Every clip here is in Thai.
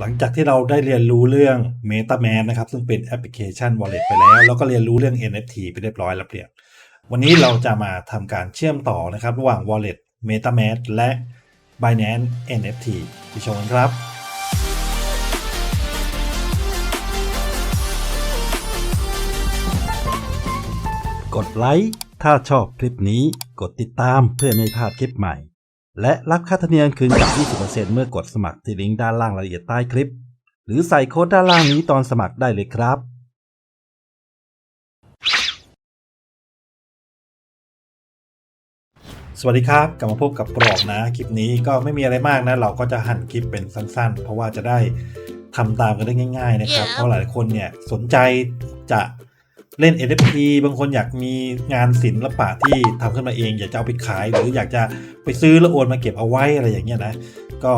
หลังจากที่เราได้เรียนรู้เรื่อง MetaMask นะครับ ซึ่งเป็นแอปพลิเคชัน Wallet ไปแล้ว แล้วก็เรียนรู้เรื่อง NFT ไปเรียบร้อยแล้วเปลี่ยนวันนี้เราจะมาทำการเชื่อมต่อนะครับ ระหว่าง Wallet MetaMask และ Binance NFT ไปชมกันครับกดไลค์ ถ้าชอบคลิปนี้ กดติดตามเพื่อไม่พลาดคลิปใหม่ และรับค่าธรรมเนียมคืนกับ 20%เมื่อกดสมัครที่ลิงก์ด้านล่างรายละเอียดใต้คลิป หรือใส่โค้ดด้านล่างนี้ตอนสมัครได้เลยครับ สวัสดีครับกลับมาพบกับปลอกนะ คลิปนี้ก็ไม่มีอะไรมากนะ เราก็จะหั่นคลิปเป็นสั้นๆ เพราะว่าจะได้ทำตามกันได้ง่าย ๆ นะครับ เพราะหลายคนเนี่ยสนใจจะ เล่น NFT บางคนอยากมีงานศิลปะที่ทำขึ้นมาเอง อยากจะเอาไปขาย หรืออยากจะไปซื้อแล้วโอนมาเก็บเอาไว้อะไรอย่างเงี้ยนะ ก็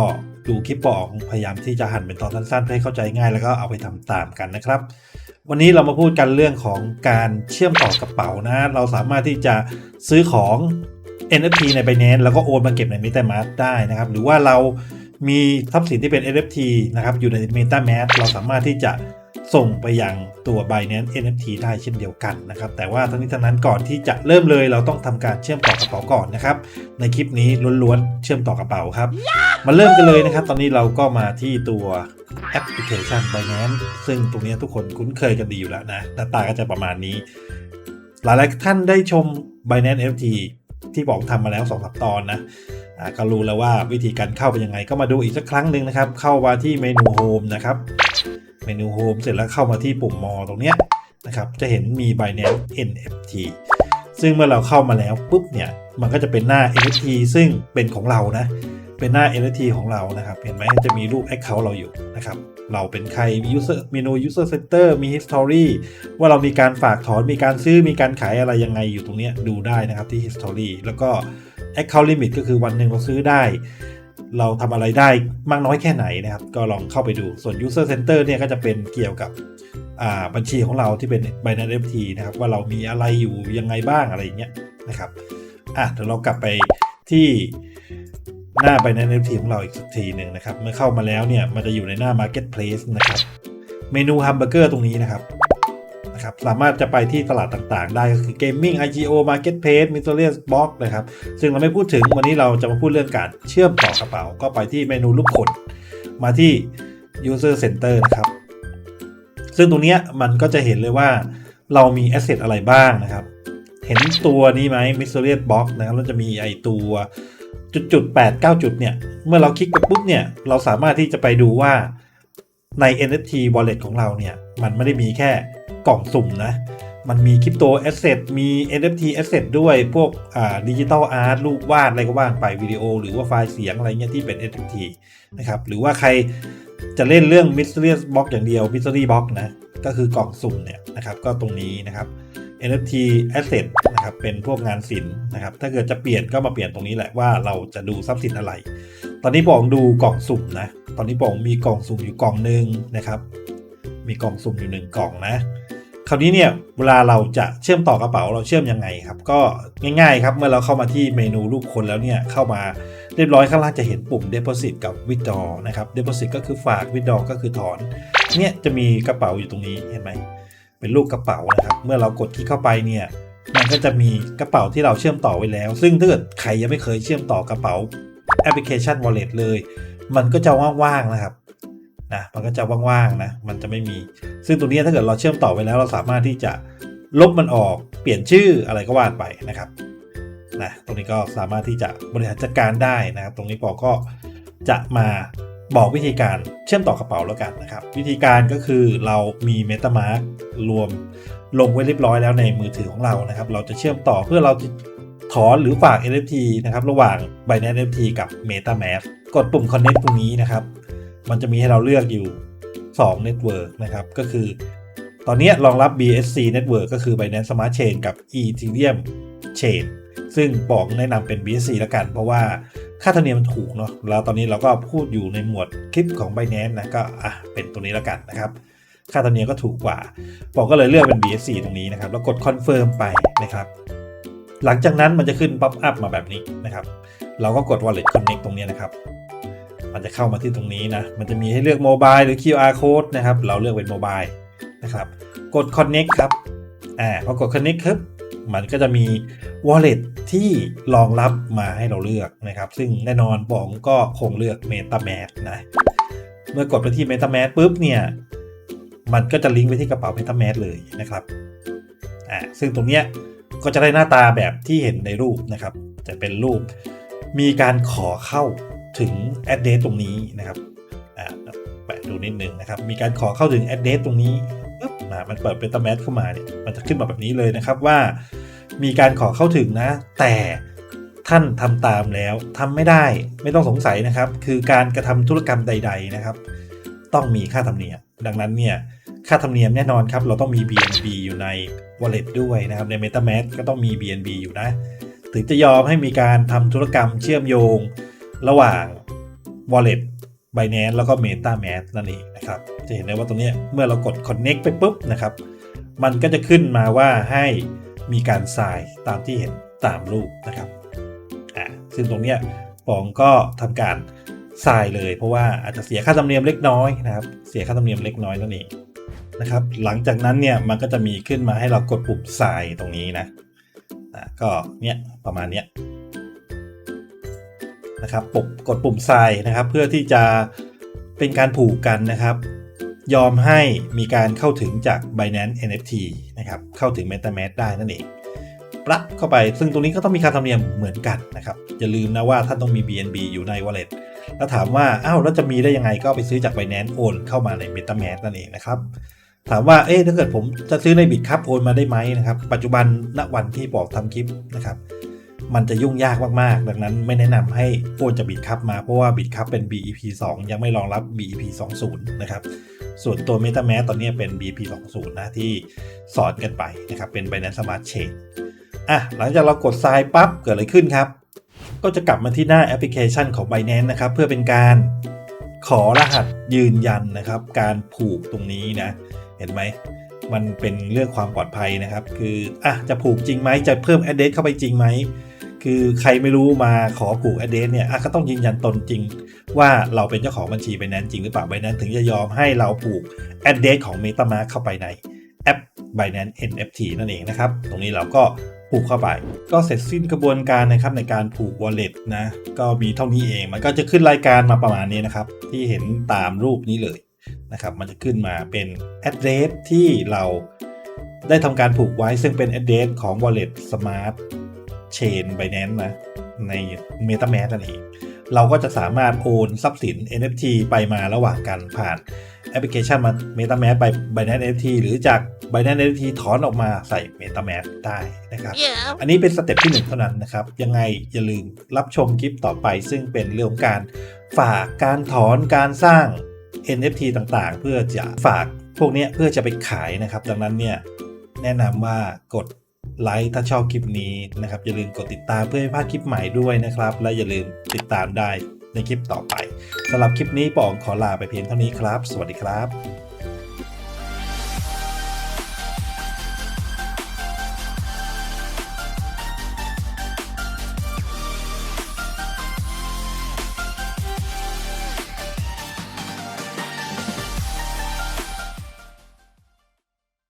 ดูคลิปปอกพยายามที่จะหั่นเป็นตอนสั้นๆเพื่อให้เข้าใจง่ายแล้วก็เอาไปทำตามกันนะครับ วันนี้เรามาพูดกันเรื่องของการเชื่อมต่อกระเป๋านะ เราสามารถที่จะซื้อของ NFT ใน Binance แล้วก็โอนมาเก็บใน MetaMask ได้นะครับ หรือว่าเรามีทรัพย์สินที่เป็น NFT นะครับอยู่ใน MetaMask เราสามารถที่จะ ส่งไปยังตัว Binance NFT ได้เช่นเดียวกันนะครับ แต่ว่าทั้งนี้ทั้งนั้นก่อนที่จะเริ่มเลยเราต้องทำการเชื่อมต่อกระเป๋าก่อนนะครับ ในคลิปนี้ล้วนๆเชื่อมต่อกระเป๋าครับ มาเริ่มกันเลยนะครับ ตอนนี้เราก็มาที่ตัวแอปพลิเคชัน Binance ซึ่งตรงนี้ทุกคนคุ้นเคยกันดีอยู่แล้วนะหน้าตาก็จะประมาณนี้ หลายๆท่านได้ชม Binance NFT ที่บอกทำมาแล้ว2อสตอนนะก็รู้แล้วว่าวิธีการเข้าเป็นยังไงก็มาดูอีกสักครั้งหนึ่งนะครับ เข้ามาที่เมนูโฮมนะครับ เมนูโฮมเสร็จแล้วเข้ามาที่ปุ่มมอตรงเนี้ยนะครับจะเห็นมี Binance NFT ซึ่งเมื่อเราเข้ามาแล้วปุ๊บเนี่ยมันก็จะเป็นหน้า NFT ซึ่งเป็นของเรานะเป็นหน้า NFT ของเรานะครับเห็นไหมจะมีรูป Account เราอยู่นะครับเราเป็นใครมี User เมนู User Center มี History ว่าเรามีการฝากถอนมีการซื้อมีการขายอะไรยังไงอยู่ตรงนี้ดูได้นะครับที่ History แล้วก็ Account Limit ก็คือวันหนึ่งเราซื้อได้ เราทำอะไรได้มากน้อยแค่ไหนนะครับ ก็ลองเข้าไปดูส่วน User Center เนี่ยก็จะเป็นเกี่ยวกับบัญชีของเราที่เป็น Binance NFT นะครับ ว่าเรามีอะไรอยู่ยังไงบ้างอะไรอย่างเงี้ยนะครับอะเดี๋ยวเรากลับไปที่หน้า Binance NFT ของเราอีกสักทีหนึ่งนะครับ เมื่อเข้ามาแล้วเนี่ยมันจะอยู่ในหน้า Marketplace นะครับ เมนูฮัมเบอร์เกอร์ตรงนี้นะครับ นะครับ สามารถจะไปที่ตลาดต่างๆ ได้ก็คือ Gaming IGO Marketplace Mysterious Box นะครับ ซึ่งเราไม่พูดถึงวันนี้เราจะมาพูดเรื่องการเชื่อมต่อกระเป๋า ก็ไปที่เมนูลูกขนมาที่ User Center นะครับ ซึ่งตรงนี้มันก็จะเห็นเลยว่าเรามี Asset อะไรบ้างนะครับ เห็นตัวนี้ไหม Mysterious Box นะครับแล้วจะมีไอตัวจุดจุดแปดเก้าจุดเนี่ย เมื่อเราคลิกไปปุ๊บเนี่ย เราสามารถที่จะไปดูว่าใน NFT Wallet ของเราเนี่ย มันไม่ได้มีแค่ กล่องสุ่มนะ มันมีคริปโตแอสเซทมี NFT แอสเซทด้วยพวกอ่าดิจิตอลอาร์ตรูปวาดอะไรก็ว่าไปวิดีโอ หรือว่าไฟล์เสียงอะไรเงี้ยที่เป็น NFT นะครับหรือว่าใครจะเล่นเรื่อง Mysterious Box อย่างเดียว Mystery Box นะก็คือกล่องสุ่มเนี่ยนะครับก็ตรงนี้นะครับ NFT asset นะครับเป็นพวกงานศิลป์นะครับถ้าเกิดจะเปลี่ยนก็มาเปลี่ยนตรงนี้แหละว่าเราจะดูทรัพย์สินอะไร ตอนนี้ปองดูกล่องสุ่มนะตอนนี้ปองมีกล่องสุ่มอยู่กล่องหนึ่งนะครับ มีกล่องสุ่มอยู่หนึ่งกล่องนะ คราวนี้เนี่ยเวลาเราจะเชื่อมต่อกระเป๋าเราเชื่อมยังไงครับ ก็ง่ายๆครับเมื่อเราเข้ามาที่เมนูรูปคนแล้วเนี่ยเข้ามาเรียบร้อยข้างล่างจะเห็นปุ่ม deposit กับ withdraw นะครับ deposit ก็คือฝาก withdraw ก็คือถอนเนี่ยจะมีกระเป๋าอยู่ตรงนี้เห็นไหมเป็นรูปกระเป๋านะครับเมื่อเรากดที่เข้าไปเนี่ยมันก็จะมีกระเป๋าที่เราเชื่อมต่อไว้แล้ว ซึ่งถ้าเกิดใครยังไม่เคยเชื่อมต่อกระเป๋าแอปพลิเคชัน Wallet เลย มันก็จะว่างๆนะครับ นะมันก็จะว่างๆนะมันจะไม่มี ซึ่งตรงนี้ถ้าเกิดเราเชื่อมต่อไว้แล้วเราสามารถที่จะลบมันออกเปลี่ยนชื่ออะไรก็ว่าไปนะครับนะตรงนี้ก็สามารถที่จะบริหารจัดการได้นะครับ ตรงนี้ปอก็จะมาบอกวิธีการเชื่อมต่อกระเป๋าแล้วกันนะครับ วิธีการก็คือเรามี MetaMask รวมลงไว้เรียบร้อยแล้วในมือถือของเรานะครับ เราจะเชื่อมต่อเพื่อเราจะถอนหรือฝาก NFT นะครับ ระหว่าง Binance NFT กับ MetaMask กดปุ่ม Connect ตรงนี้นะครับ มันจะมีให้เราเลือกอยู่ 2 Network นะครับ ก็คือ ตอนนี้รองรับ BSC Network ก็คือ Binance Smart Chain กับ Ethereum Chain ซึ่งบอกแนะนำเป็น BSC แล้วกัน เพราะว่าค่าธรรมเนียมมันถูกเนาะแล้วตอนนี้เราก็พูดอยู่ในหมวดคลิปของ Binance นะก็อะเป็นตัวนี้แล้วกันนะครับค่าธรรมเนียมก็ถูกกว่าบอกก็เลยเลือกเป็น BSC ตรงนี้นะครับ แล้วกด Confirm ไปนะครับ หลังจากนั้นมันจะขึ้นป๊อปอัพมาแบบนี้นะครับ เราก็กด Wallet Connect ตรงนี้นะครับ มันจะเข้ามาที่ตรงนี้นะ มันจะมีให้เลือกโมบายหรือ QR code นะครับ เราเลือกเป็นโมบายนะครับ กด connect ครับ อ่า พอกด connect ครับ มันก็จะมี wallet ที่รองรับมาให้เราเลือกนะครับ ซึ่งแน่นอนผมก็คงเลือก MetaMask นะ เมื่อกดไปที่ MetaMask ปุ๊บเนี่ย มันก็จะลิงก์ไปที่กระเป๋า MetaMask เลยนะครับ อ่า ซึ่งตรงเนี้ยก็จะได้หน้าตาแบบที่เห็นในรูปนะครับ จะเป็นรูปมีการขอเข้า ถึง address ตรงนี้นะครับแปะดูนิดนึงนะครับ มีการขอเข้าถึง address ตรงนี้ปึ๊บอ่ามันเปิด MetaMask เข้ามาเนี่ยมันจะขึ้นมาแบบนี้เลยนะครับว่า มีการขอเข้าถึงนะ แต่ท่านทำตามแล้วทำไม่ได้ไม่ต้องสงสัยนะครับ คือการกระทำธุรกรรมใด ๆนะครับ ต้องมีค่าธรรมเนียมดังนั้นเนี่ยค่าธรรมเนียมแน่นอนครับ เราต้องมี BNB อยู่ใน wallet ด้วยนะครับใน MetaMask ก็ต้องมี BNB อยู่นะ ถึงจะยอมให้มีการทำธุรกรรมเชื่อมโยง ระหว่าง wallet Binance แล้วก็ MetaMask นั่นเองนะครับ จะเห็นได้ว่าตรงนี้เมื่อเรากด connect ไปปุ๊บนะครับ มันก็จะขึ้นมาว่าให้มีการสายตามที่เห็นตามรูปนะครับอ่าซึ่งตรงนี้ปองก็ทำการสายเลย เพราะว่าอาจจะเสียค่าธรรมเนียมเล็กน้อยนะครับ เสียค่าธรรมเนียมเล็กน้อยนั่นเองนะครับ หลังจากนั้นเนี่ยมันก็จะมีขึ้นมาให้เรากดปุ่มสายตรงนี้นะอ่าก็เนี่ยประมาณเนี้ย นะครับปุ่มกดปุ่มทรายนะครับ เพื่อที่จะเป็นการผูกกันนะครับ ยอมให้มีการเข้าถึงจาก Binance NFT นะครับเข้าถึง MetaMask ได้นั่นเองปรับเข้าไปซึ่งตรงนี้ก็ต้องมีค่าธรรมเนียมเหมือนกันนะครับอย่าลืมนะว่าท่านต้องมี BNB อยู่ใน wallet แล้วถามว่าอ้าวแล้วจะมีได้ยังไงก็ไปซื้อจาก Binance โอนเข้ามาใน MetaMask นั่นเองนะครับถามว่าเอ๊ะถ้าเกิดผมจะซื้อในบิตครับโอนมาได้ไหมนะครับปัจจุบันณวันที่บอกทำคลิปนะครับ มันจะยุ่งยากมากๆ ดังนั้นไม่แนะนำให้โอนจากบิตคับมา เพราะว่าบิตคับเป็น BEP 2 ยังไม่รองรับ BEP 20 นะครับ ส่วนตัว MetaMask ตอนนี้เป็น BEP 20 นะที่สอนกันไปนะครับ เป็น Binance Smart Chain อะ หลังจากเรากด sign ปั๊บ เกิดอะไรขึ้นครับ ก็จะกลับมาที่หน้าแอปพลิเคชันของ Binance นะครับ เพื่อเป็นการขอรหัสยืนยันนะครับ การผูกตรงนี้นะ เห็นไหม มันเป็นเรื่องความปลอดภัยนะครับ คืออะจะผูกจริงไหมจะเพิ่ม address เข้าไปจริงไหมคือใครไม่รู้มาขอผูก address เนี่ยอะก็ต้องยืนยันตนจริง ว่าเราเป็นเจ้าของบัญชี Binance จริงหรือเปล่า Binance ถึงจะยอมให้เราผูก address ของ MetaMask เข้าไปในแอป Binance NFT นั่นเองนะครับ ตรงนี้เราก็ผูกเข้าไป ก็เสร็จสิ้นกระบวนการนะครับในการผูก wallet นะ ก็มีเท่านี้เอง มันก็จะขึ้นรายการมาประมาณนี้นะครับ ที่เห็นตามรูปนี้เลย นะครับมันจะขึ้นมาเป็น address ที่เราได้ทำการผูกไว้ซึ่งเป็น address ของ wallet smart chain Binance นะใน MetaMask นั่นเองเราก็จะสามารถโอนทรัพย์สิน NFT ไปมาระหว่างกันผ่านแอปพลิเคชันมา MetaMask ไป Binance NFT หรือจาก Binance NFT ถอนออกมาใส่ MetaMask ได้นะครับ Yeah. อันนี้เป็นสเต็ปที่ 1 เท่านั้นนะครับ ยังไงอย่าลืมรับชมคลิปต่อไป ซึ่งเป็นเรื่องของการฝากการถอนการสร้าง NFT ต่างๆ เพื่อจะฝากพวกนี้เพื่อจะไปขายนะครับ ดังนั้นเนี่ยแนะนำว่ากดไลค์ถ้าชอบคลิปนี้นะครับ อย่าลืมกดติดตามเพื่อไม่พลาดคลิปใหม่ด้วยนะครับ และอย่าลืมติดตามได้ในคลิปต่อไปสำหรับคลิปนี้ปองขอลาไปเพียงเท่านี้ครับ สวัสดีครับ